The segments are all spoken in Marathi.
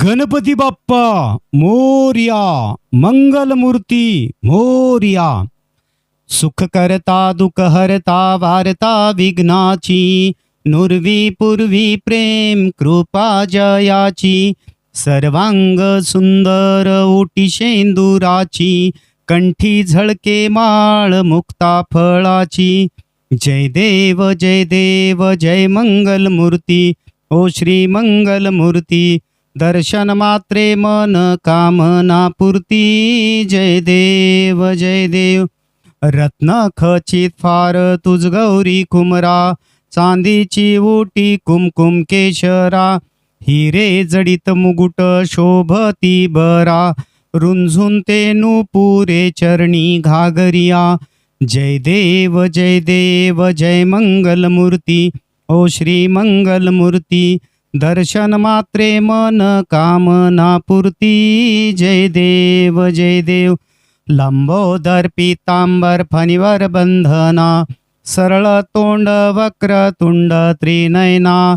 गणपती बाप्पा मोर्या मंगलमूर्ती मोर्या. सुख करता दुख हरता वारता विघ्नाची नुरवी पूर्वी प्रेम कृपा जयाची. सर्वांग सुंदर ओटी शेंदुराची कंठी झळके माळ मुक्ता फळाची. जय देव जय देव जय मंगल मूर्ती ओ श्री मंगल मूर्ती दर्शन मात्रे मन कामना पूर्ती जय देव जय देव। रत्न खचित फार तुझ गौरी कुमरा। चांदीची ओटी कुमकुम केशरा। हिरे जडित मुकुट शोभती बरा। रुंझुन ते नुपुरे चरणी घागरिया। जय देव जय देव जय मंगल मूर्ती ओ श्री मंगल मूर्ती दर्शन मात्रे मन कामना पूर्ती जय देव जय देव. लंबोदर पितांबर फणीवर बंधना. सरळ तोंड वक्र तुंड त्रिनयना.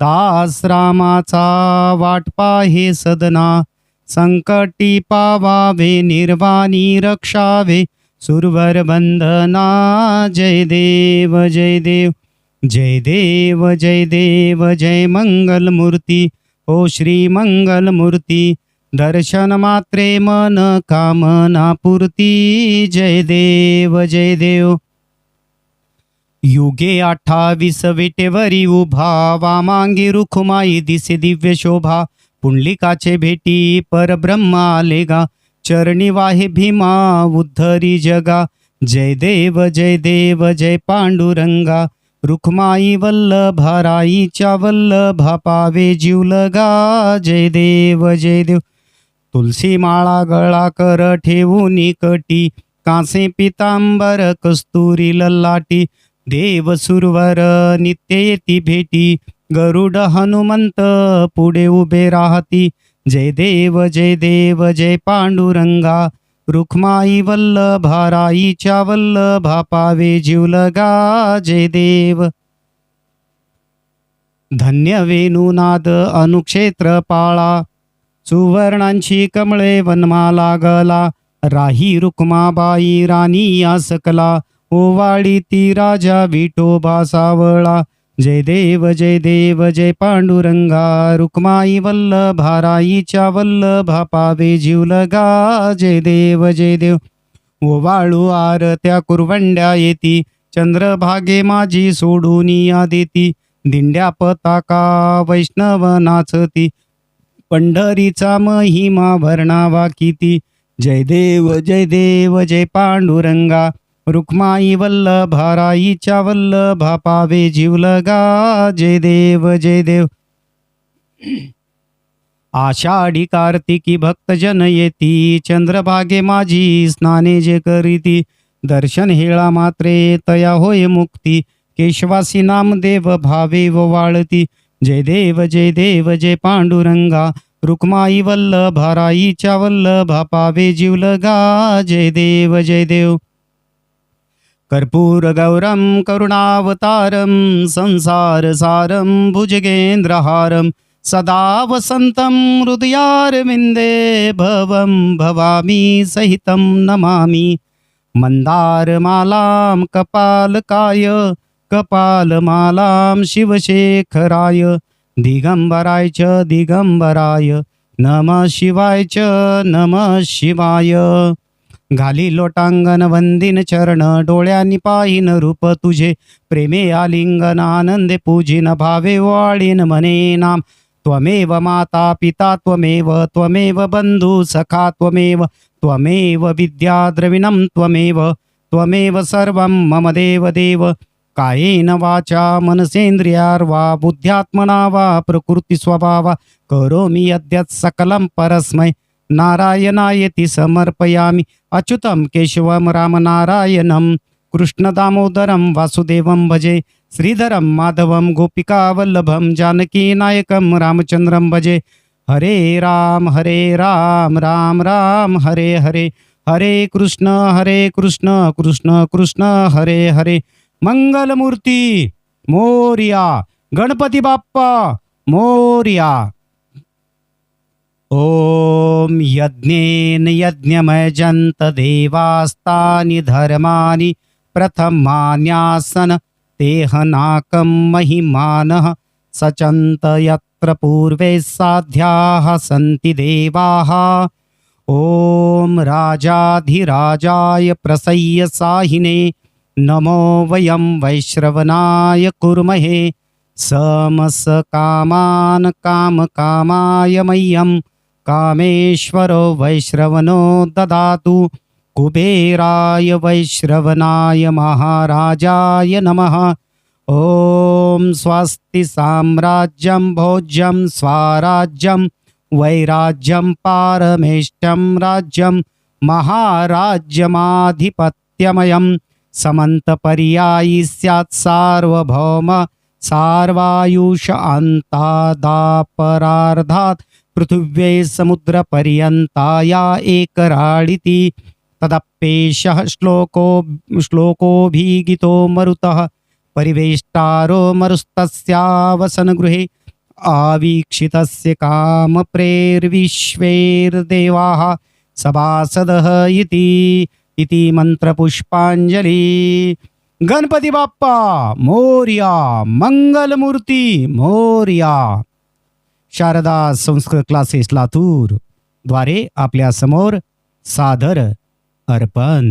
दास रामाचा वाट पाहे सदना. संकटी पावावे निर्वाणी रक्षावे. सुरवर बंधना. जय देव जय देव. जय देव जय देव जय मंगल मूर्ती ओ श्री मंगल मूर्ती दर्शन मात्रे मन कामना पूर्ती जय देव जय देव। युगे अठ्ठावीस विटेवरी उभा वामांगी रुखुमाई दिसे दिव्य शोभा पुंडलिकाचे भेटी परब्रह्मा आले चरणी वाहे भीमा उद्धरी जगा जय देव जय देव जय पांडुरंगा रुखमाई वल्लभा राईच्या वल्लभा पावे जीवलगा जय देव जय देव. तुलसी माळा गळा कर ठेवून कटी कासे पितांबर कस्तुरी लल्लाटी देव सुरवर नित्य येती भेटी गरुड हनुमंत पुढे उभे राहती. जय देव जय देव जय पांडुरंगा. रुखमाई वल्लभा राईच्या वल्लभा पावे जीवलगा जय देव. धन्य वेणुनाद अनुक्षेत्र पाळा. सुवर्णांची कमळे वनमा लागला. राही रुक्माबाई राणी या सकला ओवाळी ती राजा विठोबा सावळा. जय देव जय देव जय पांडुरंगा रुक्माई वल्लभाराईच्या वल्लभा पावे जीवलगा जय देव जय देव. ओवाळू आरत्या कुरवंड्या येती चंद्रभागे माझी सोडून या देती दिंड्या पताका वैष्णव नाचती पंढरीचा महिमा वर्णावा किती. जय देव जय देव जय पांडुरंगा रुक्माई वल्लभा राईच्या वल्लभा पावे जीवलगा जय देव जय देव। आषाढी कार्तिकी भक्तजन येती, चंद्रभागे माझी स्नाने जे करीती। दर्शन हेळा मात्रे, तया होय मुक्ती। केशवासी नामदेव भावे व वाळती। जय देव जय देव, जय पांडुरंगा। रुक्माई वल्लभा राईच्या वल्लभा पावे जीवलगा जय देव जय देव। कर्पूर गौरम करुणावतारम संसार सारम भुजगेंद्रहारम सदा वसन्तं हृदयारविन्दे भवं भवामी सहितं नमामि। मन्दारमालां कपालकाय कपालमालां शिवशेखराय दिगंबराय च दिगंबराय नमः शिवाय च नमः शिवाय। घाली लोटांगण वंदिन चरण डोळ्यांनी पाहिन रूप तुझे. प्रेमे आलिंगन आनंदे पूजिन भावे वाळीन मने नाम. त्वमेव माता पिता त्वमेव त्वमेव बंधू सखा त्वमेव त्वमेव विद्याद्रविणं त्वमेव त्वमेव सर्वं मम देव देव. कायेन वाचा मनसेंद्रियार्वा बुद्ध्यात्मना वा प्रकृती स्वभावा. करोमि यद्यत् सकलं परस्मै. नारायणायति समर्पयामि। अच्युतं केशवं रामनारायणं कृष्णदामोदरं वासुदेवं भजे श्रीधरं माधवं गोपिकावल्लभं जानकीनायकं रामचन्द्रं भजे। हरे राम हरे राम राम राम हरे हरे। हरे कृष्ण हरे कृष्ण कृष्ण कृष्ण हरे हरे। मंगलमूर्ती मोर्या। गणपती बाप्पा मोर्या। ॐ यज्ञेन यज्ञमयजन्त देवास्तानि धर्माणि प्रथमान्यासन तेहनाकं महिमानः सचन्त यत्र पूर्वे साध्याः सन्ति देवाः। ॐ राजाधिराजाय प्रसय्य साहिने नमो वयं वैश्रवणाय कुर्महे समस कामान् कामकामाय मह्यं कामेश्वरो वैश्रवणो ददातु। कुबेराय वैश्रवणाय महाराजाय नमः। ॐ स्वस्ति साम्राज्यं भोज्यं स्वाराज्यं वैराज्यं पारमेष्टं राज्यं महाराज्यमाधिपत्यमयं। समन्तपर्यायी स्यात् सार्वभौम सार्वायुष अन्तादापरार्धात् पृथिव्ये समुद्रपर्यन्ताया एकराडिति तदप्येषः श्लोको श्लोकोऽभिगितो मरुतः परिवेष्टारो मरुस्तस्यावसनगृहे आवीक्षितस्य कामप्रेर्विश्वेर्देवाः सभासदः इति इति मंत्रपुष्पांजली गणपती बाप्पा मोर्या मंगलमूर्ती मोर्या। शारदा संस्कृत क्लासेस लातूरद्वारे आपल्यासमोर सादर अर्पण.